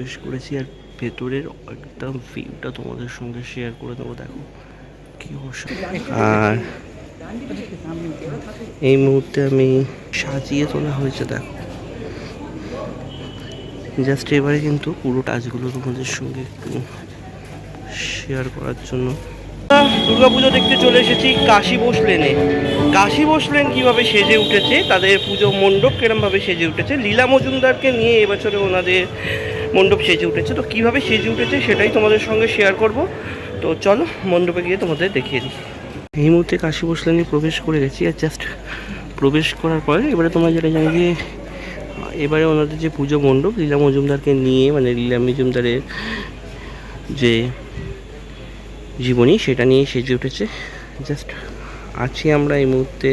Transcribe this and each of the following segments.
প্রবেশ করেছি আর ভেতরের একদম ভিউটা তোমাদের সঙ্গে শেয়ার করে দেবো দেখো কি আর এই মুহূর্তে আমি সাজিয়ে তোলা হয়েছে দেখো। জাস্ট এবারে কিন্তু পুরো টাচগুলো তোমাদের সঙ্গে একটু শেয়ার করার জন্য। দুর্গাপুজো দেখতে চলে এসেছি কাশী বোস লেনে কাশী বোস লেন কীভাবে সেজে উঠেছে তাদের পুজো মণ্ডপ কিরমভাবে সেজে উঠেছে লীলা মজুমদারকে নিয়ে এবছরে ওনাদের মণ্ডপ সেজে উঠেছে। তো কীভাবে সেজে উঠেছে সেটাই তোমাদের সঙ্গে শেয়ার করব। তো চলো, মণ্ডপে গিয়ে তোমাদের দেখিয়ে দিই। এই মুহূর্তে কাশী বোস লেনে প্রবেশ করে গেছি আর জাস্ট প্রবেশ করার পরে এবারে তোমরা যেটা জানি যে এবারে ওনাদের যে পুজো মণ্ডপ, লীলা মজুমদারকে নিয়ে মানে লীলা মজুমদারের যে জীবনী, সেটা নিয়ে সেজে উঠেছে। জাস্ট আছি আমরা এই মুহূর্তে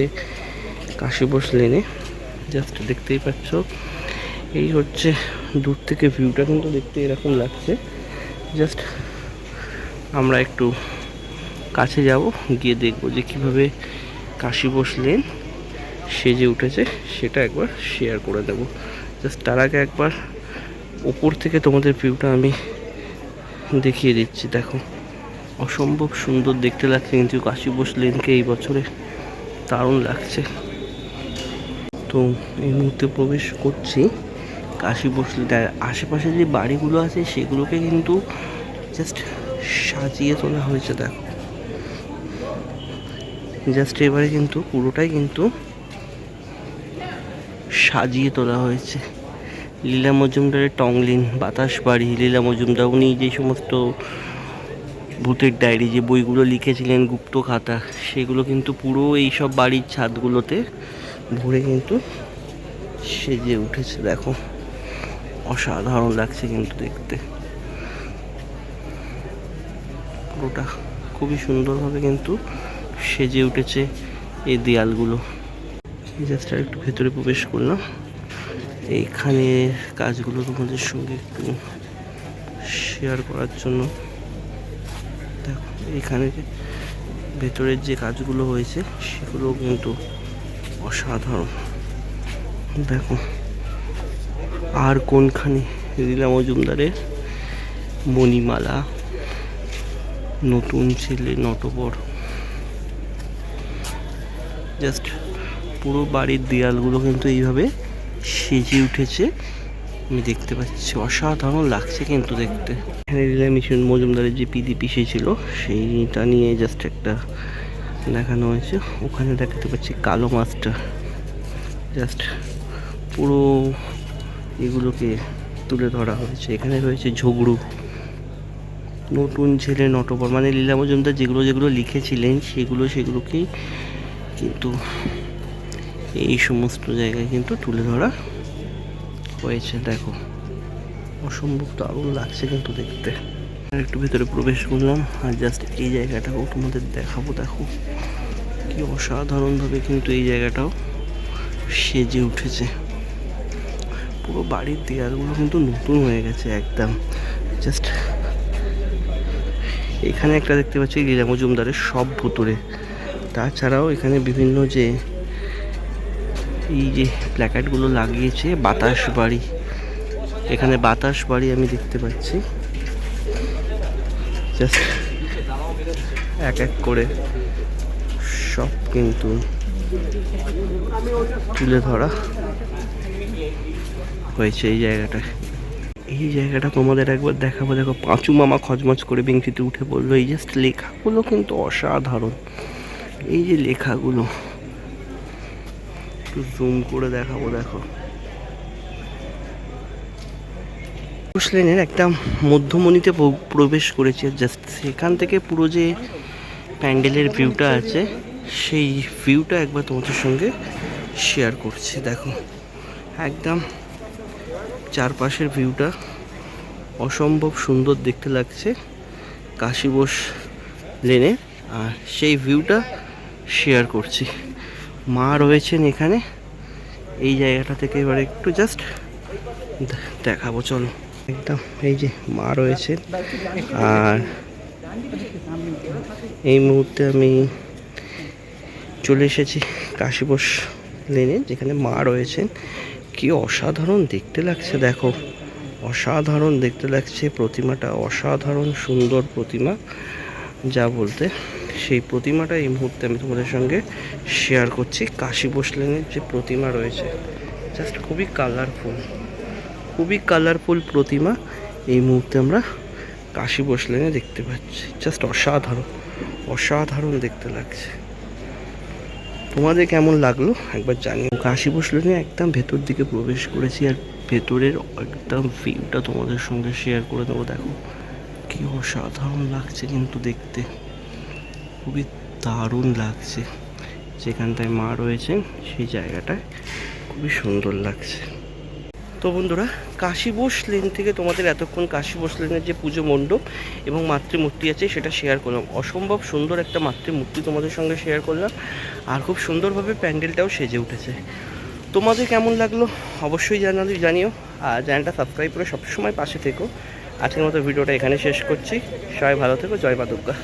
কাশীবোস লেনে জাস্ট দেখতেই পাচ্ছ। এই হচ্ছে দূর থেকে ভিউটা কিন্তু দেখতে এরকম লাগছে। জাস্ট আমরা একটু কাছে যাব, গিয়ে দেখব যে কীভাবে কাশীবোস লেন সেজে উঠেছে, সেটা একবার শেয়ার করে দেবো। জাস্ট তার আগে একবার ওপর থেকে তোমাদের ভিউটা আমি দেখিয়ে দিচ্ছি, দেখো। অসম্ভব সুন্দর দেখতে লাগছে কিন্তু কাশী বোস লেনকে এই বছরে দারুণ লাগছে। তো এই মুহূর্তে প্রবেশ করছি। কাশী লেন আশেপাশে যে বাড়িগুলো আছে সেগুলোকে কিন্তু জাস্ট সাজিয়ে তোলা হয়েছে, দেখো। জাস্ট এবারে কিন্তু পুরোটাই কিন্তু সাজিয়ে তোলা হয়েছে। লীলা মজুমদারের টংলিন, বাতাস বাড়ি, লীলা মজুমদার, উনি যে সমস্ত ভূতের ডায়েরি, যে বইগুলো লিখেছিলেন, গুপ্ত খাতা, সেগুলো কিন্তু পুরো এই সব বাড়ির ছাদগুলোতে ভরে কিন্তু সেজে উঠেছে, দেখো। অসাধারণ লাগছে কিন্তু দেখতে। পুরোটা খুবই সুন্দরভাবে কিন্তু সেজে উঠেছে এই দেয়ালগুলো। জাস্ট আর একটু ভেতরে প্রবেশ করলাম। এইখানে কাজগুলো তোমাদের সঙ্গে একটু শেয়ার করার জন্য। দেখো, এখানে ভেতরের যে কাজগুলো হয়েছে সেগুলো কিন্তু অসাধারণ। দেখো আর কোনখানে লীলা মজুমদারের মণিমালা। নতুন ছেলে, নটবর। জাস্ট পুরো বাড়ির দেয়ালগুলো কিন্তু এইভাবে সেজে উঠেছে। আমি দেখতে পাচ্ছি, অসাধারণ লাগছে কিন্তু দেখতে। এখানে রিলাই মিশন মজুমদারের যে পিদি পিসে ছিল। সেইটা নিয়ে জাস্ট একটা দেখানো হয়েছে। ওখানে দেখাতে পাচ্ছি কালো মাছটা। জাস্ট পুরো এগুলোকে তুলে ধরা হয়েছে। এখানে রয়েছে ঝগড়ু। নতুন ছেলে নটবর। মানে লীলা মজুমদার যেগুলো যেগুলো লিখেছিলেন, সেগুলো সেগুলোকেই কিন্তু এই সমস্ত জায়গায় কিন্তু তুলে ধরা হয়েছে। দেখো, অসম্ভব তো দারুণ লাগছে কিন্তু দেখতে। আর একটু ভিতরে প্রবেশ করলাম আর জাস্ট এই জায়গাটাও তোমাদের দেখাবো। দেখো, কি অসাধারণভাবে কিন্তু এই জায়গাটাও সেজে উঠেছে। পুরো বাড়ির দেয়ালগুলো কিন্তু নতুন হয়ে গেছে একদম। জাস্ট এখানে একটা দেখতে পাচ্ছি লীলা মজুমদারের সব ভুতুরে তাছাড়াও এখানে বিভিন্ন যে এই যে প্ল্যাকার্ডগুলো লাগিয়েছে, বাতাস বাড়ি। এখানে বাতাস বাড়ি আমি দেখতে পাচ্ছি। জাস্ট এক এক করে সব কিন্তু তুলে ধরা। হয়েছে এই জায়গাটায় এই জায়গাটা তোমাদের একবার দেখাবো। দেখো, পাঁচু মামা খচমচ করে বেঞ্চিতে উঠে পড়ল এই জাস্ট লেখাগুলো কিন্তু অসাধারণ। এই যে লেখাগুলো, একটু জুম করে দেখাবো, দেখো। লেনের একটা মধ্যমণিতে প্রবেশ করেছে জাস্ট সেখান থেকে পুরো যে প্যান্ডেলের ভিউটা আছে, সেই ভিউটা একবার তোমাদের সঙ্গে শেয়ার করছি, দেখো। একদম চারপাশের ভিউটা অসম্ভব সুন্দর দেখতে লাগছে কাশীবোস লেনে আর সেই ভিউটা শেয়ার করছি। মা রয়েছেন এখানে। এই জায়গাটা থেকে এবার একটু জাস্ট দেখাবো, চলো। একদম, এই যে মা রয়েছেন। আর এই মুহূর্তে আমি চলে এসেছি কাশীবোস লেনে যেখানে মা রয়েছেন। কি অসাধারণ দেখতে লাগছে, দেখো। অসাধারণ দেখতে লাগছে প্রতিমাটা, অসাধারণ সুন্দর প্রতিমা। যা বলতে, সেই প্রতিমাটা এই মুহূর্তে আমি তোমাদের সঙ্গে শেয়ার করছি। কাশী বসলেনের যে প্রতিমা রয়েছে জাস্ট খুবই কালারফুল খুবই কালারফুল প্রতিমা এই মুহূর্তে আমরা কাশী বসলেনে দেখতে পাচ্ছি। জাস্ট অসাধারণ অসাধারণ দেখতে লাগছে। তোমাদের কেমন লাগল? একবার জানিও। বসলে নিয়ে একদম ভেতর দিকে প্রবেশ করেছি আর ভেতরের একদম ভিউটা তোমাদের সঙ্গে শেয়ার করে দেবো। দেখো, কি অসাধারণ লাগছে কিন্তু দেখতে। খুবই দারুণ লাগছে। যেখানটায় মা রয়েছে সেই জায়গাটায় খুবই সুন্দর লাগছে। তো বন্ধুরা কাশী বোস লেন থেকে তোমাদের এতক্ষণ কাশী বোস লেনের যে পুজো মণ্ডপ এবং মাতৃমূর্তি আছে সেটা শেয়ার করলাম। অসম্ভব সুন্দর একটা মাতৃমূর্তি তোমাদের সঙ্গে শেয়ার করলাম আর খুব সুন্দরভাবে প্যান্ডেলটাও সেজে উঠেছে। তোমাদের কেমন লাগল অবশ্যই জানালে, জানিও। আর চ্যানেলটা সাবস্ক্রাইব করে সবসময় পাশে থেকো। আজকের মতো ভিডিওটা এখানে শেষ করছি। সবাই ভালো থেকো। জয় মা দুর্গা।